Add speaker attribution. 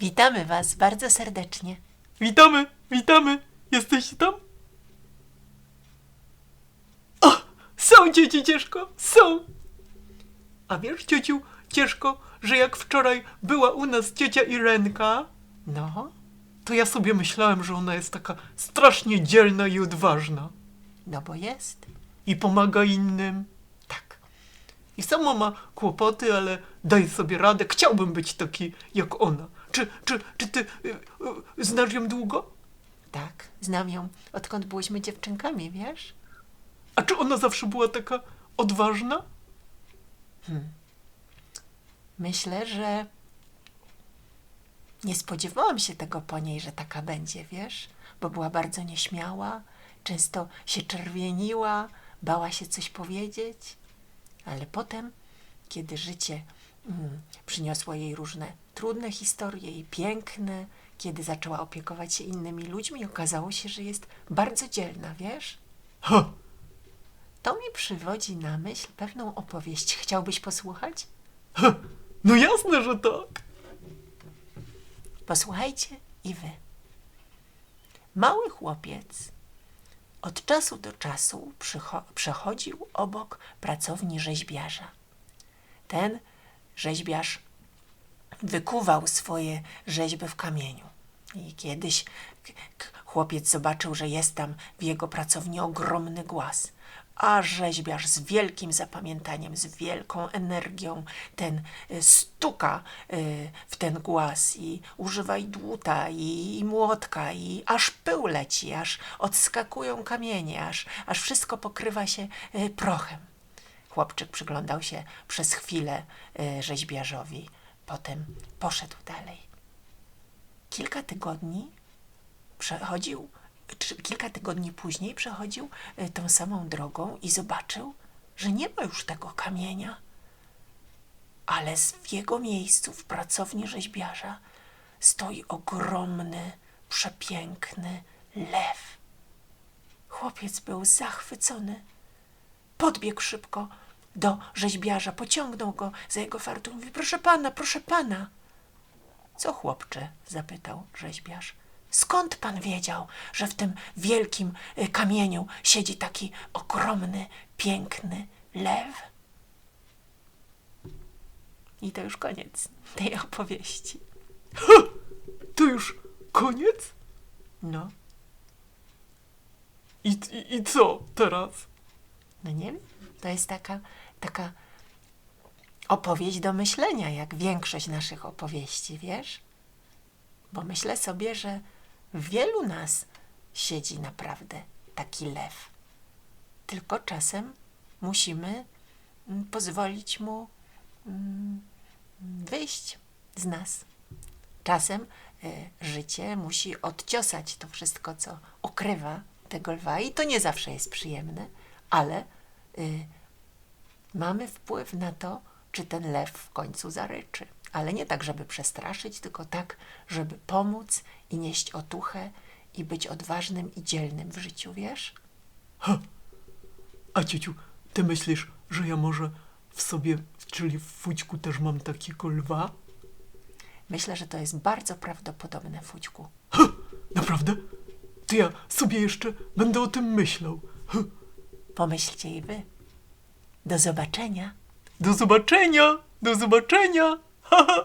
Speaker 1: Witamy Was bardzo serdecznie.
Speaker 2: Witamy, witamy. Jesteście tam? O, są dzieci, Cieszko, są. A wiesz, ciociu, Cieszko, że jak wczoraj była u nas ciocia Irenka,
Speaker 1: No,
Speaker 2: to ja sobie myślałem, że ona jest taka strasznie dzielna i odważna.
Speaker 1: no bo jest.
Speaker 2: I pomaga innym.
Speaker 1: Tak.
Speaker 2: I sama ma kłopoty, ale daje sobie radę. Chciałbym być taki jak ona. Czy, czy, czy ty y, y, znasz ją długo?
Speaker 1: Tak, znam ją odkąd byłyśmy dziewczynkami, wiesz?
Speaker 2: A czy ona zawsze była taka odważna?
Speaker 1: Myślę, że nie spodziewałam się tego po niej, że taka będzie, wiesz? Bo była bardzo nieśmiała, często się czerwieniła, bała się coś powiedzieć. Ale potem, kiedy życie mm, przyniosło jej różne trudne historie i piękne, kiedy zaczęła opiekować się innymi ludźmi, okazało się, że jest bardzo dzielna, wiesz? To mi przywodzi na myśl pewną opowieść. Chciałbyś posłuchać?
Speaker 2: ha. No jasne, że tak.
Speaker 1: Posłuchajcie i wy. Mały chłopiec od czasu do czasu przechodził obok pracowni rzeźbiarza. Ten rzeźbiarz wykuwał swoje rzeźby w kamieniu. I kiedyś chłopiec zobaczył, że jest tam w jego pracowni ogromny głaz. A rzeźbiarz z wielkim zapamiętaniem, z wielką energią ten y, stuka y, w ten głaz i używa i dłuta, i, i młotka, i aż pył leci, aż odskakują kamienie, aż, aż wszystko pokrywa się y, prochem. Chłopczyk przyglądał się przez chwilę y, rzeźbiarzowi, potem poszedł dalej. Kilka tygodni przechodził, kilka tygodni później przechodził y, tą samą drogą i zobaczył, że nie ma już tego kamienia, ale w jego miejscu, w pracowni rzeźbiarza, stoi ogromny, przepiękny lew. Chłopiec był zachwycony. Podbiegł szybko do rzeźbiarza, pociągnął go za jego fartuch. Mówi, proszę pana, proszę pana. Co chłopcze? zapytał rzeźbiarz. Skąd pan wiedział, że w tym wielkim y, kamieniu siedzi taki ogromny, piękny lew? I to już koniec tej opowieści.
Speaker 2: To już koniec?
Speaker 1: No,
Speaker 2: I, i, i co teraz?
Speaker 1: no nie wiem. To jest taka, taka opowieść do myślenia, jak większość naszych opowieści, wiesz? Bo myślę sobie, że wielu nas siedzi naprawdę taki lew. Tylko czasem musimy mm, pozwolić mu mm, wyjść z nas. Czasem y, życie musi odciosać to wszystko, co ukrywa tego lwa, i to nie zawsze jest przyjemne, ale y, mamy wpływ na to, czy ten lew w końcu zaryczy. Ale nie tak, żeby przestraszyć, tylko tak, żeby pomóc i nieść otuchę i być odważnym i dzielnym w życiu, wiesz?
Speaker 2: A ciociu, ty myślisz, że ja może w sobie, czyli w fućku też mam takiego lwa?
Speaker 1: Myślę, że to jest bardzo prawdopodobne, Fućku.
Speaker 2: Naprawdę? To ja sobie jeszcze będę o tym myślał.
Speaker 1: Pomyślcie i wy. Do zobaczenia.
Speaker 2: Do zobaczenia! Do zobaczenia! Ha, ha.